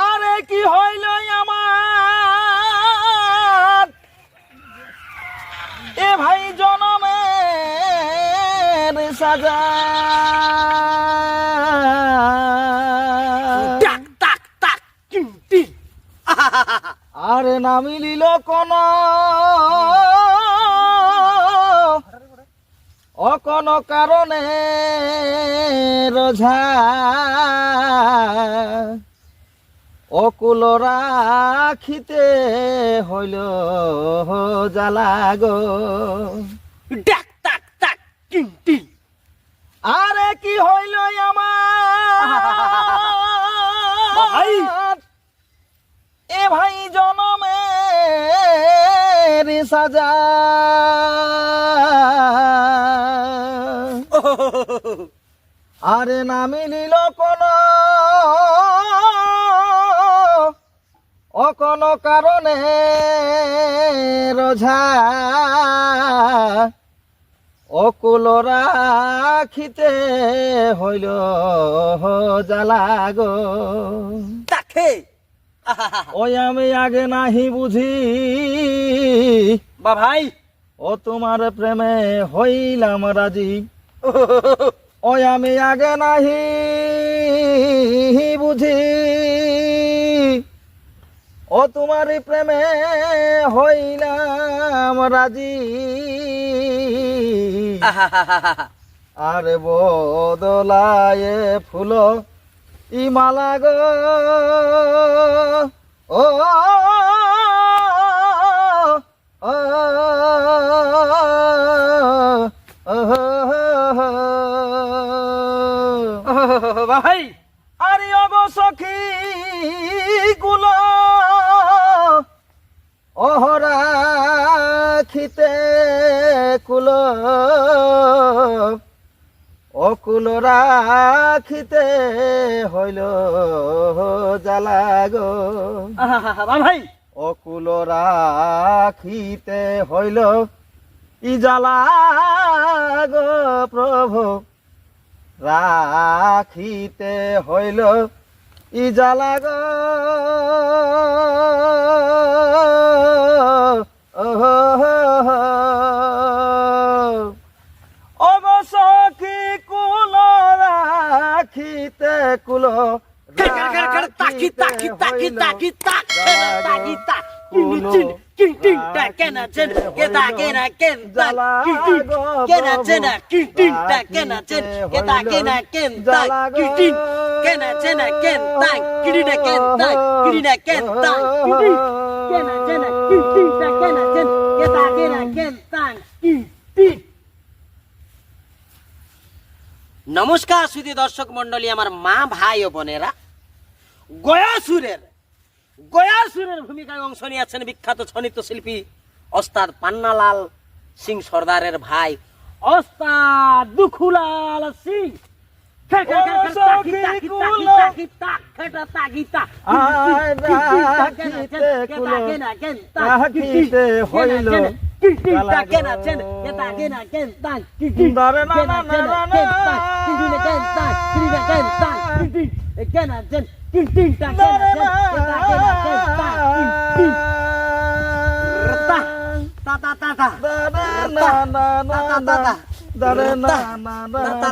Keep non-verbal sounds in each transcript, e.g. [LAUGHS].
আরে কি হইল আমার? এ ভাই জনমের সাজা। আরে না মিলিল কোন অকন কারণে রোঝা। অকুল রাখিতে হইল জ্বালা গো। টাক টাক টাক টিং টিং। আরে কি হইল [LAUGHS] ভাই। আমার? এ ভাই জনমের সাজা। আরে না মিলিল কোন অকন কারণে রোঝা অকুল রাখিতে হইল জ্বালা গো। তাকে [LAUGHS] ওই আমি আগে নাহি বুঝি। বা ভাই ও তোমার প্রেমে হইলাম রাজি। [LAUGHS] ওই আমি আগে নাহি বুঝি। ও তোমার প্রেমে হইলাম রাজি। আর বদলায় ফুল ই মালা গো। ও ভাই। আরে অগ সখী গুলো অহরা খিতে কুল অকুল রাখিতে হইল জ্বালা গো। ভাই। অকুল রাখিতে হইল ই জ্বালা গো প্রভু। রাখিতে হইল ই জ্বালা গো কুল তাকি তাকি তাকি তাকি তাক তাকি তাক টিং টিং কেনা চেন কে তা কেনা কেন তা টিং কেনা চেনা টিং টিং টা কেনা চেন কে তা কেনা কেন তা টিং কেনা চেনা কেন তা কিডি না কেন তা কিডি না কেন তা টিং টিং কেনা চেনা টিং টিং টা কেনা চেন কে তা কেনা কেন তা টিং টিং নমস্কার সুধি দর্শক মন্ডলী আমার মা, ভাই ও বোনেরা। গয়াসুরের গয়াসুরের ভূমিকায় অংশ নিয়েছেন বিখ্যাত ছনিত শিল্পী অস্তাদ পান্নালাল সিং সর্দারের ভাই অস্তাদ দুখুলাল সিং। হইল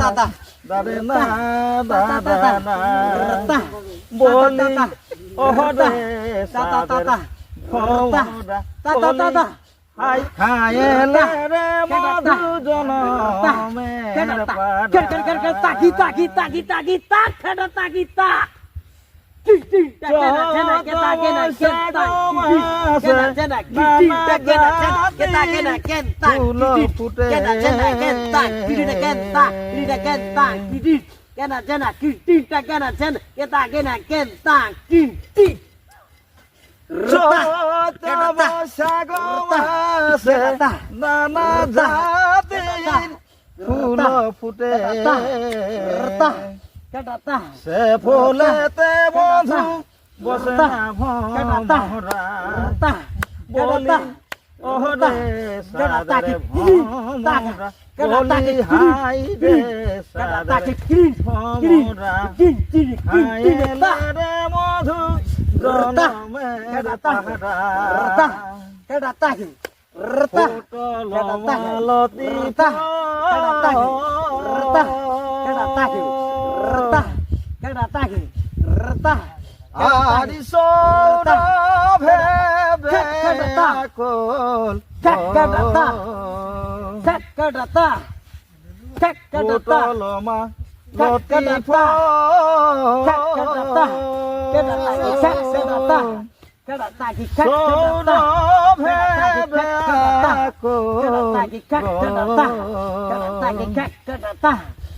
দাদা রাখিতে হইল বলি ওহরে সাদের ফৌরা হাই খায়েলে রে মধু জনমের পাড়া। ফুল ফুটে চত বৈশাখ মাসে নানা জাতির ফুল ফুটে সে ফুলেতে বধু বসে না ভরা। বলি কেডা সাদের তাকে বলি হাই রে সাদের ক্রিম তা রে মধু রতা, জনমের কেডা পাহারা। রতা কেডা রতা পটল কেডা মালতী রতা কেডা তাকে রতা কেডা তাকে রতা কেডা তাকে রতা আরি সৌরভে কেডা তা? ব্যাকুল কেডা তা? কেডা তা কেডা তা পটল মালতী কেডা তা?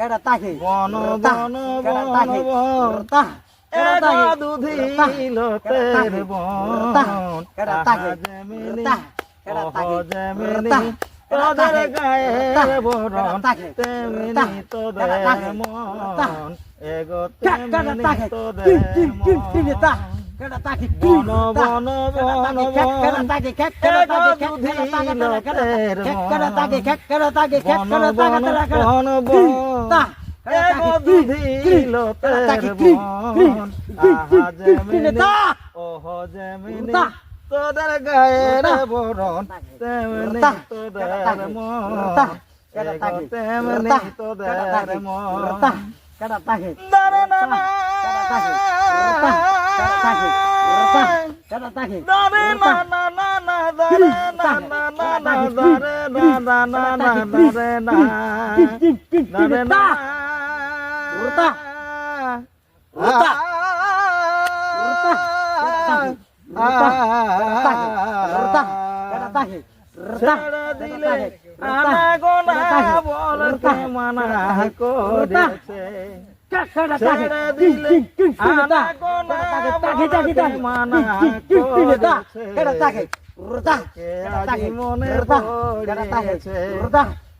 দুধিল তের বন বন বন বন বন এক দুধিল তের বন যেমিনি ওহ যেমিনি তোদের গায়ে বরণ তেমিনি তোদের মন এগো তেমিনি তোদের মন তোদের গায়ের বরণ তেমনি তোদের মন তেমনি তোদের মন দারে না ছেড়ে দিলে দিলে আনাগোনা বলতে মানা করেছে। কে আজি পড়েছে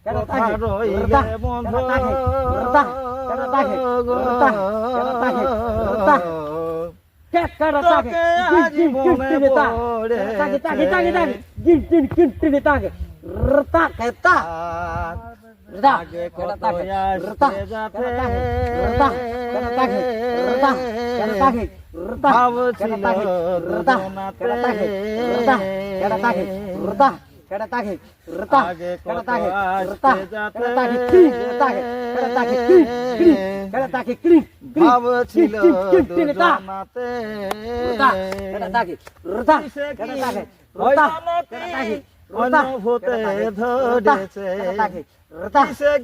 কথা রইলে বন্ধ তোকে। আজি মনে পড়েছে আগে কত আসতে যাতে ভাবছিল দোনাতে আগে কত আসতে যাতে ভাবছিল দোনাতে কিসে কি হইল কি অনুভূতে ধরেছে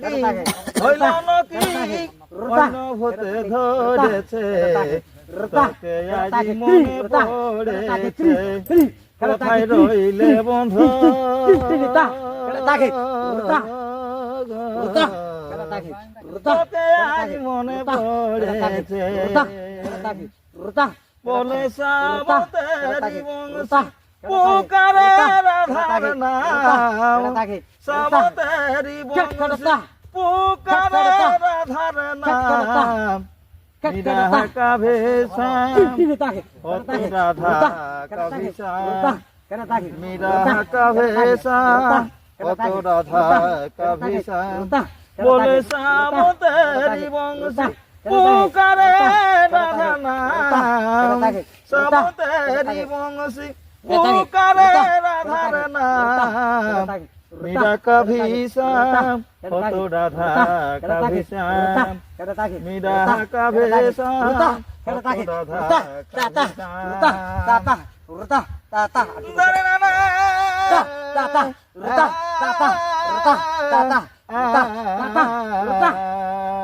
কি ধরেছে তোকে মনে পড়েছে কোথায় রইলে বন্ধু আজ মনে পড়েছে বলে সাবতেরি বংশ পুকারে রাধার নাম সাবতেরি বংশ পুকারে রাধার নাম। বিরহ কাভে কাভে অত রাধা কবি বলে সাবতেরি বংশ পুকারে রাধা নাম সাবতেরি বংশ। পুকারে রাধার নাম মীরা কভি শ্যাম অত রাধা কভি শ্যাম মীরা কভি শ্যাম অত রাধা কভি শ্যাম না সেরেং দিদিল তোর ঘরে তোর সাভাইছিল সেরেং দিদিল তোর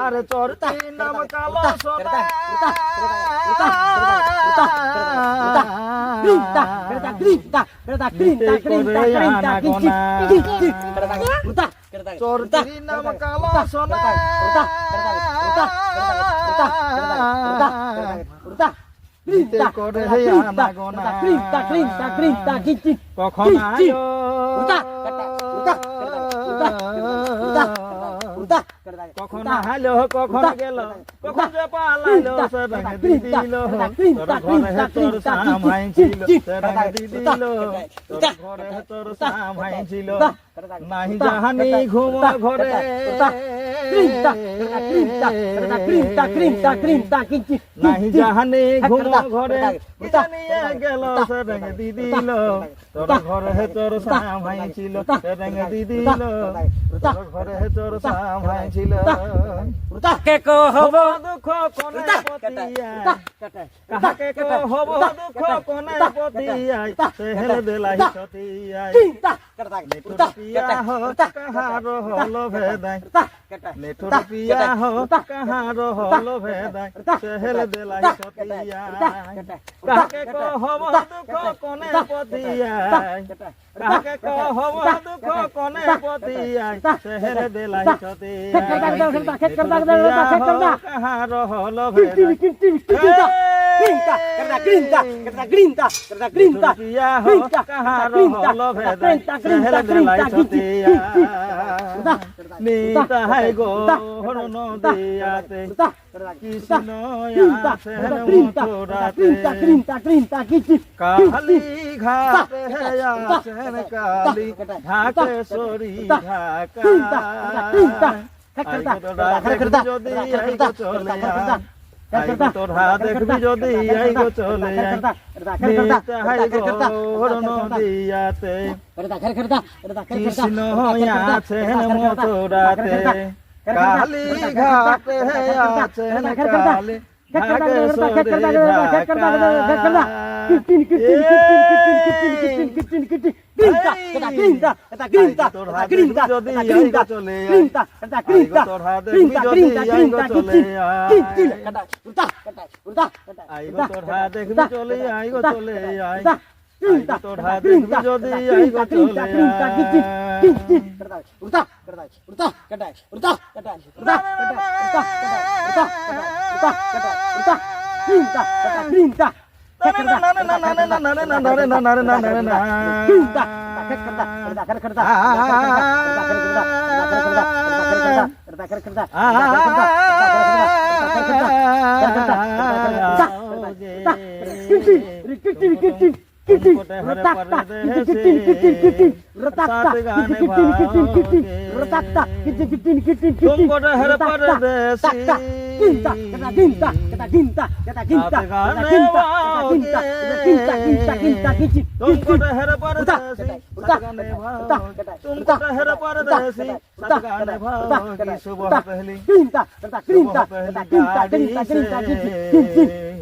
আরে চোর নাম কালো সোনা চোরটি নাম কালো সোনা কখন আয় কখন হালো কখন গেল কখন যে পালাইলো সে রঙ দিদিল তোর ঘরে তোর সামাই ছিল সে রঙ দিদিল তোর ঘরে তোর সামাই ছিল। নাহি জাহানি ঘুম ঘরে। নাহি জাহানি ঘুম ঘরে। জানিয়ে গেল সে রঙ দিদিল তোর ঘরে তোর সামাই ছিল সে রঙ দিদিল তোর ঘরে তোর সামাই ছিল কাকে কহব দুঃখ কোনে পতিয়াই। কাকে কহব দুঃখ কোনে পতিয়াই। তেহেল দেলাই সতিয়াই। নেটুর পিয়া হো দুঃখ কোনে পতিয়াই। কাকে দেলাই সতিয়াই কালি ঘাট কালি ঢাকে সরি ঢাকা দেখবি যদি আই গো চলে নদিয়াতে কৃষ্ণ আছেন মথুরাতে কালী ঘাটে আছেন কালী ঘাটে Grinta, grinta, రిక్కి రిక్కి টিনটা টিনটা টিনটা টিনটা টিনটা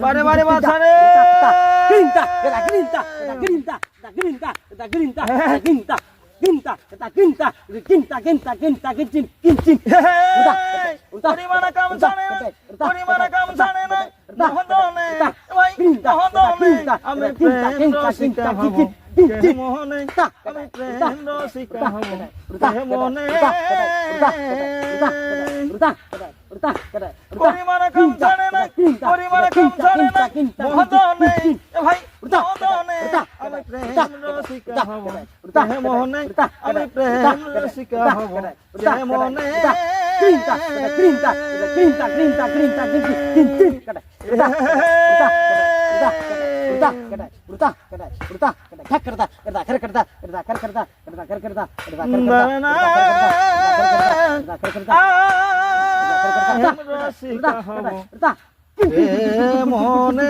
Bare bare basare. Grinta, kita grinta, kita grinta, kita grinta, kita grinta, kita grinta. Ginta, kita ginta, ginta, ginta, ginta, gincin, gincin. Udah, udah. Dari mana kamu sana? Dari mana kamu sana? Nahodone, wai, nahodone. Amre ginta, ginta, ginta, gincin, gincin. Grinta, grinta, grinta, grinta. পরিমাণ কাম জানে না পরিমাণ কাম জানে না নহদনে ভাই নহদনে আমি প্রেম রসিকা হব মনে আমি প্রেম রসিকা হব মনে পরিমাণে কম জানে না পরিমাণে কম জানে না মহদনে এ கொடுத்தா கேட்டா கொடுத்தா கேட்டா கொடுத்தா கேட்டா கக்கறதா கறதா கறக்கறதா கறதா கறக்கறதா கறதா கறக்கறதா கறதா கறக்கறதா கறக்கறதா கறதா மோனே